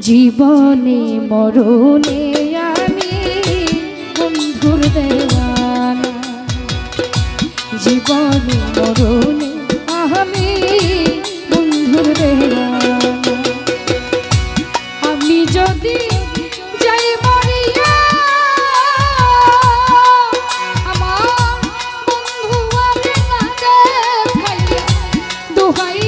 জীবনে মরণে আমি বন্ধুর দেওয়ানা। জীবনে মরণে আমি বন্ধুর দেওয়ানা। আমি যদি আমার বন্ধু দোহাই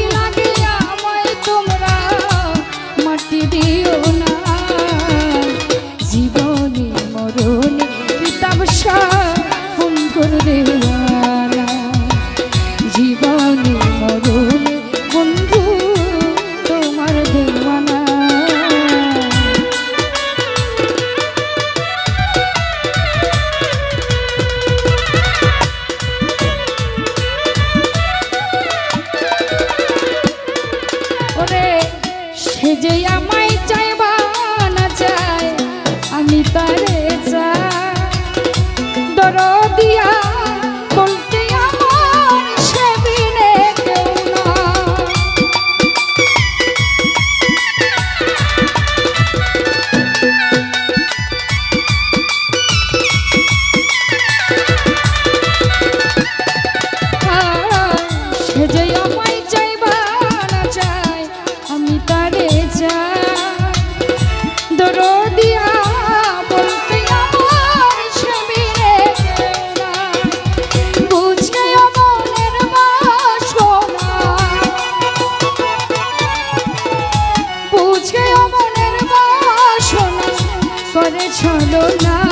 করে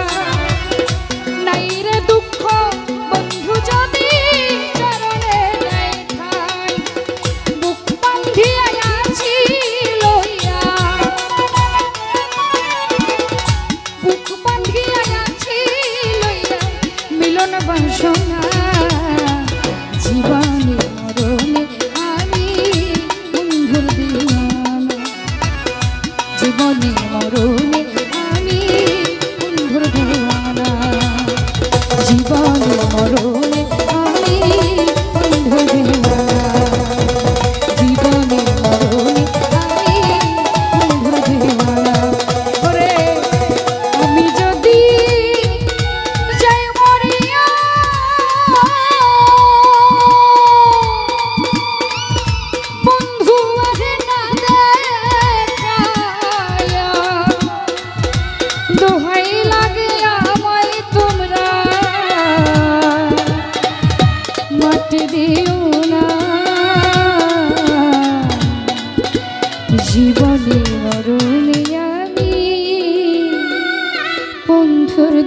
বুক আছি লইয়া, মিলন বাসনা, জীবনে মরণে আমি বন্ধুর দিওয়ানা জীবনে মরণে আমি বন্ধুর দিওয়ানা জীবনে মরণে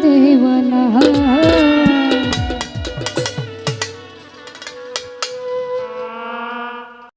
দেওয়ানা